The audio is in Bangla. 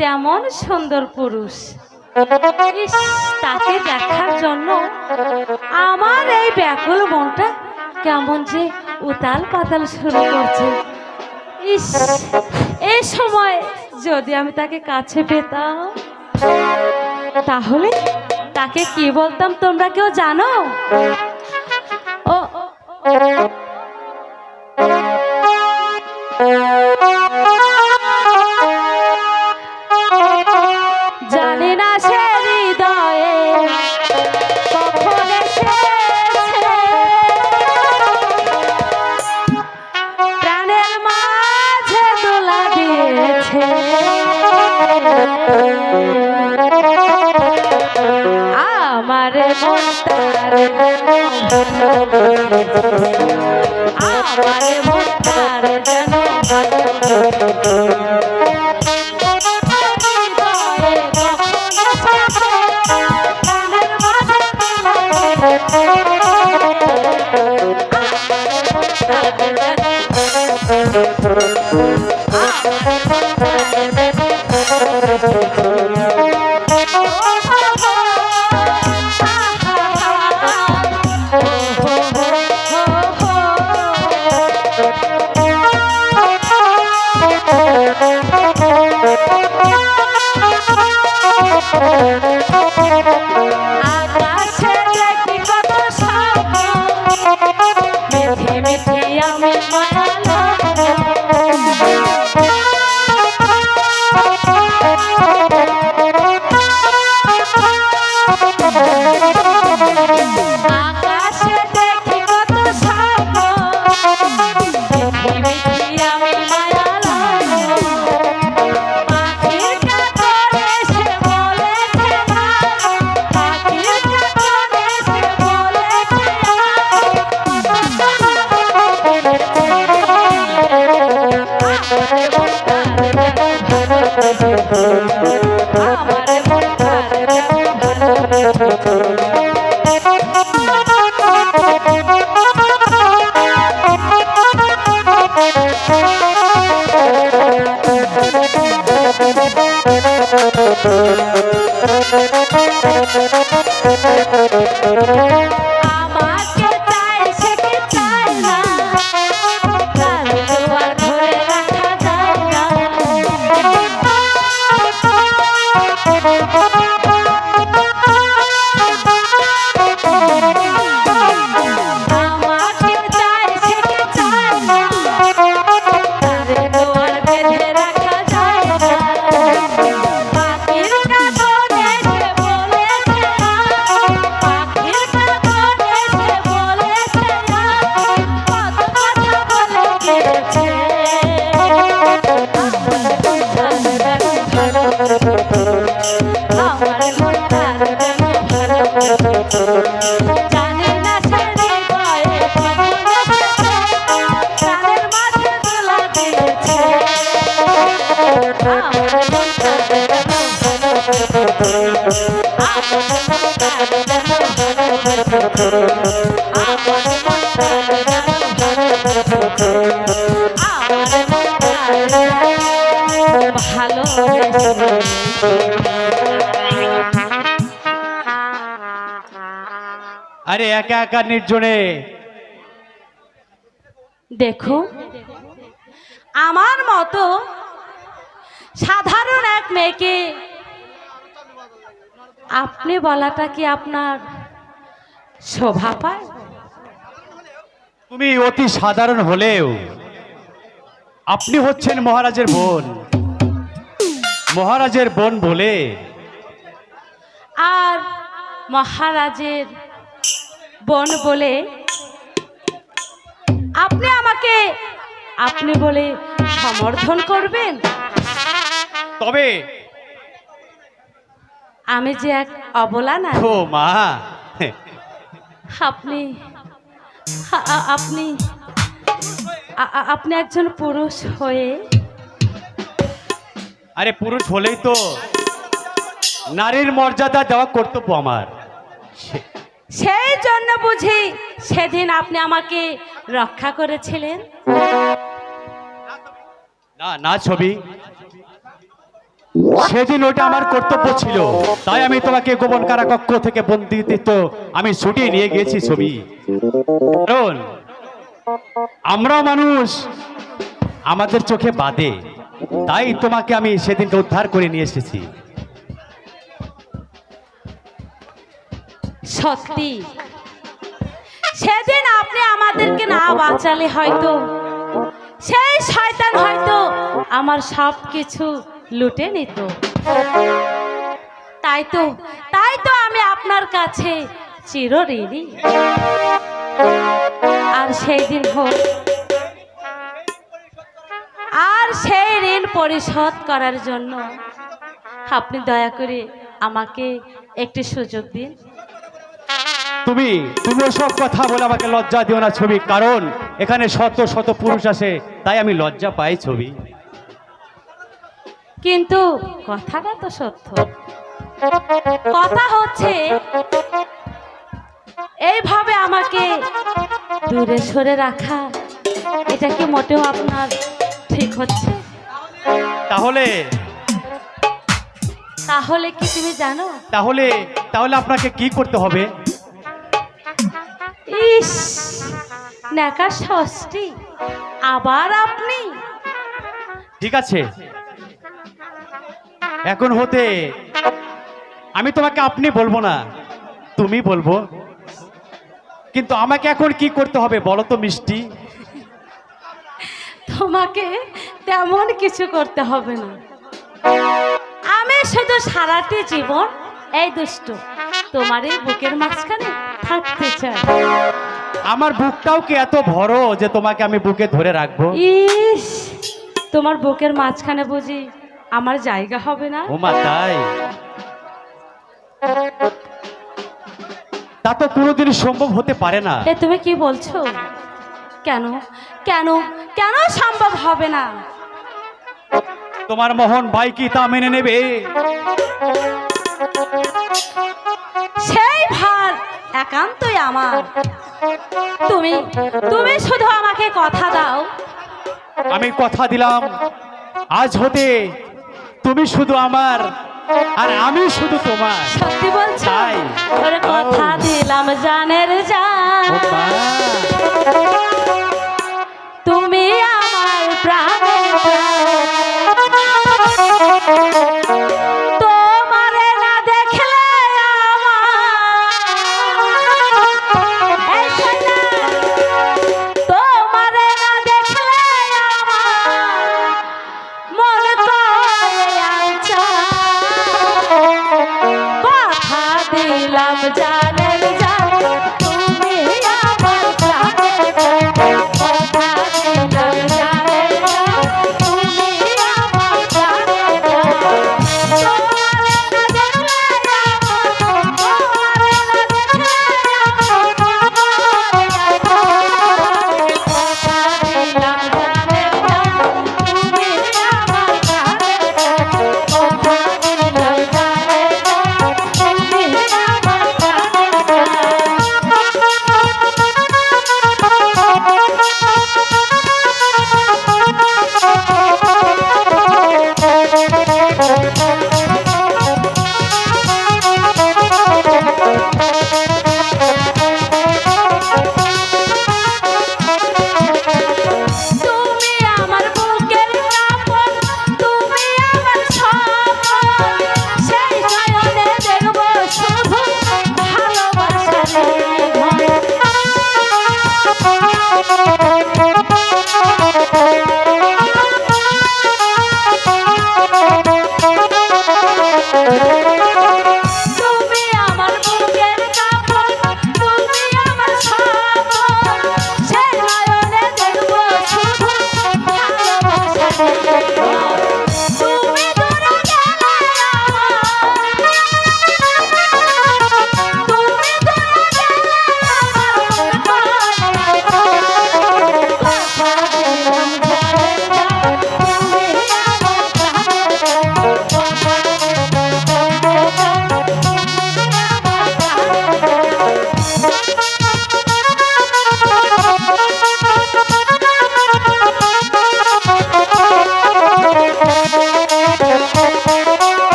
তেমন সুন্দর পুরুষ। তাকে দেখার জন্য আমার এই ব্যাকুল মনটা কেমন যে উতাল পাতাল শুরু করছে। ইস এই সময় যদি আমি তাকে কাছে পেতাম, তাহলে তাকে কি বলতাম তোমরা কেউ জানো? ও। দিয়েছে আমার আমার মনটার যেন আকাশে আমাকে আরে একা একা নির্জনে। দেখো আমার মতো সাধারণ এক মেয়েকে আপনি বলাটা কি আপনার শোভা পায়? তুমি অতি সাধারণ হলেও আপনি হচ্ছেন মহারাজের বোন। মহারাজের বোন বলে আর মহারাজের বোন বলে আপনি আমাকে আপনি বলে সমর্থন করবেন? তবে আমি যে এক অবলা না ও মা। আপনি আপনি আপনি একজন পুরুষ হয়ে আরে পুরুষ হলেই তো নারীর মর্যাদা দেওয়া কর্তব্য আমার। সেই জন্য বুঝি সেদিন আপনি আমাকে রক্ষা করেছিলেন। না না ছবি। সেদিন ওটা আমার কর্তব্য ছিল। তাই আমি তোমাকে গোপন কারাকক্ষ থেকে বন্দিত্ব আমি ছুটি নিয়ে গেছি ছবি। কারণ আমরা মানুষ আমাদের চোখে বাদে তাই তোমাকে আমি সেদিনকে উদ্ধার করে নিয়ে এসেছি। সত্যি। সেদিন আপনি আমাদেরকে না বাঁচালে হয়তো সেই শয়তান হয়তো আমার সব কিছু লুটে নিত। তাই তো তাই তো আমি আপনার কাছে চিরঋণী। আর সেই দিন হোক, আর সেই ঋণ পরিশোধ করার জন্য আপনি দয়া করে আমাকে একটি সুযোগ দিন। তুমি তুমি সব কথা বলে আমাকে লজ্জা দিও না ছবি, কারণ এখানে শত শত পুরুষ আসে তাই আমি লজ্জা পাই ছবি। কিন্তু কথাটা তো সত্য। কথা হচ্ছে এইভাবে আমাকে দূরে সরে রাখা এটা কি মোটেও আপনার ঠিক হচ্ছে? তাহলে? তাহলে কি তুমি জানো? তাহলে তাহলে আপনাকে কি করতে হবে? ইস নেকা ষষ্ঠী আবার আপনি? ঠিক আছে। এখন হতে আমি তোমাকে আপনি বলব না তুমি বলব। কিন্তু আমাকে এখন কি করতে হবে বলো তো মিষ্টি? তোমাকে তেমন কিছু করতে হবে না। আমি শুধু সারাটি জীবন এই দুষ্ট তোমার এই বুকের মাঝখানে থাকতে চাই। আমার বুকটাও কি এত বড় যে তোমাকে আমি বুকে ধরে রাখব? ইস তোমার বুকের মাঝখানে বুঝি আমার জায়গা হবে না? ওমা তাই? তা তো কোনোদিনই সম্ভব হতে পারে না। এ তুমি কি বলছো? কেন? কেন? কেন সম্ভব হবে না? তোমার মোহন ভাই কি তা মেনে নেবে? সেই ভার একান্তই আমার। তুমি তুমি শুধু আমাকে কথা দাও। আমি কথা দিলাম। আজ হতে তুমি শুধু আমার আর আমি শুধু তোমার। সত্যি বলছো। ওরে কথা দিলাম জানের জান। তুমি আমার প্রাণের প্রাণ।